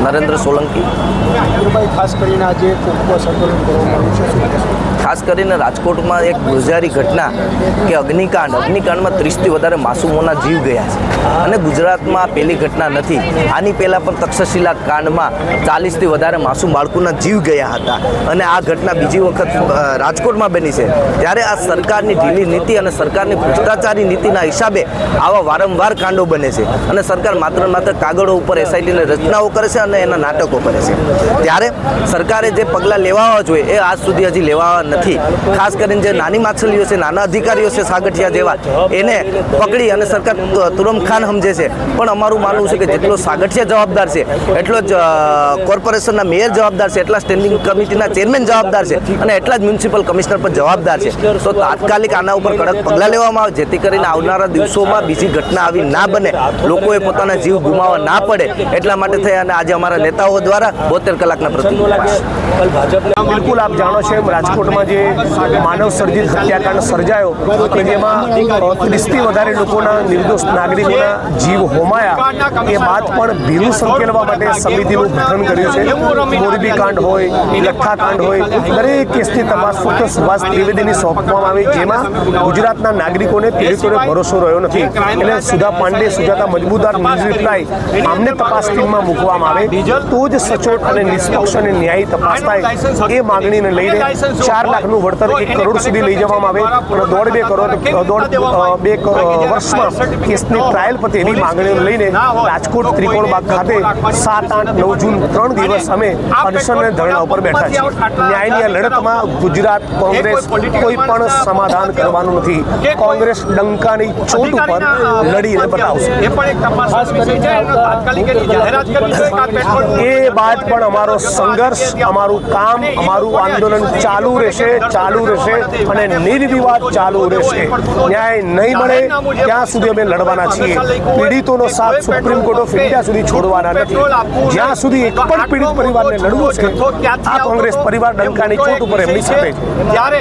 નરેન્દ્ર સોલંકી ખાસ કરીને આજે ઉપવાસ આંદોલન કરવામાં આવ્યું છે? ખાસ કરીને રાજકોટમાં એક ગુજારી ઘટના કે અગ્નિકાંડ. અગ્નિકાંડમાં ત્રીસથી વધારે માસૂમોના જીવ ગયા છે. અને ગુજરાતમાં પહેલી ઘટના નથી. આની પહેલાં પણ તક્ષશિલા કાંડમાં ચાલીસથી વધારે માસૂમ બાળકોના જીવ ગયા હતા. અને આ ઘટના બીજી વખત રાજકોટમાં બની છે. ત્યારે આ સરકારની ઢીલી નીતિ અને સરકારની ભ્રષ્ટાચારી નીતિના હિસાબે આવા વારંવાર કાંડો બને છે. અને સરકાર માત્ર માત્ર કાગળો ઉપર એસઆઈટીને રચનાઓ કરે છે અને એના નાટકો કરે છે. ત્યારે સરકારે જે પગલાં લેવા જોઈએ એ આજ સુધી હજી લેવા નથી. ખાસ કરીને જે નાની માછલીઓ છે, નાના અધિકારીઓ છે સાગઠિયા જેવા, એને પકડી અને સરકાર તુ- તુરમ ખાન સમજે છે. પણ અમારું માનવું છે કે જેટલો સાગઠિયા જવાબદાર છે, એટલો જ કોર્પોરેશનના મેયર જવાબદાર છે, એટલા સ્ટેન્ડિંગ કમિટીના ચેરમેન જવાબદાર છે અને એટલા જ મ્યુનિસિપલ કમિશનર પણ જવાબદાર છે. તો તાત્કાલિક આના ઉપર કડક પગલાં લેવામાં આવે, જેથી કરીને આવનારા દિવસોમાં બીજી ઘટના આવી ના બને. લોકોએ પોતાના જીવ ગુમાવવા ના પડે, એટલા માટે થઈ અને આજે અમારા નેતાઓ દ્વારા બોતેર કલાકના પ્રતિબંધ બિલકુલ આપ જાણો છો રાજકોટમાં જે માનવ સર્જિત હત્યાકાંડ સર્જાયો કે જેમાં ત્રીસથી વધારે લોકોના નિર્દોષ નાગરિકોના જીવ હોમાયા, એ વાત પણ ભીનું સંકેલવા માટે સમિતિનું ગઠન કર્યું છે. મોરબી કાંડ હોય, લઠ્ઠા કાંડ હોય, દરેક કેસની તપાસ ફક્ત સુભાષ ત્રિવેદીની સોંપવામાં આવી, જેમાં ગુજરાતના નાગરિકોને પીડિતોને ભરોસો રહ્યો નથી. એટલે સુધા પાંડે, સુજાતા મજબૂદાર ન્યૂઝ રિપ્લાય આમને તપાસ ટીમમાં મૂકવામાં આવે, તો જ સચોટ અને નિષ્પક્ષ અને ન્યાયી તપાસ થાય, એ માગણીને લઈને ચાર લાખનું વળતર એક કરોડ સુધી લઈ જવામાં આવે અને દોઢ બે કરોડ દોઢ બે વર્ષમાં કેસની ટ્રાયલ પતે એવી માંગણીઓ લઈને રાજકોટ ત્રિકોણબાગ ખાતે સાત આઠ નવ જૂન ત્રણ દિવસ અમે અનશન ધરણા ઉપર બેઠા છીએ. ન્યાયની લડતમાં ગુજરાત કોંગ્રેસ કોઈ પણ સમાધાન કરવાનું નથી. કોંગ્રેસ ડંકાની ચોટ ઉપર લડીને બતાવશે. એ પણ એક તપાસનો વિષય છે. એનો તાત્કાલિક એની જાહેરાત કરવી જોઈએ કે આ પેટ્રોલ એ બાદ પણ અમારો સંઘર્ષ અમારું કામ અમારું આંદોલન ચાલુ રહેશે. ચાલુ રહેશે અને નિર્વિવાદ ચાલુ રહેશે. ન્યાય નહીં મળે, ત્યાં સુધી અમે લડવાના છીએ. પીડિતોનો સાથ સુપ્રીમ કોર્ટ ઓફ ઇન્ડિયા સુધી છોડવાના નથી. જ્યાં સુધી એક પણ પીડિત પરિવારને લડવું છે, આ કોંગ્રેસ પરિવાર ડંકાની ચોટ ઉપર એમની સાથે છે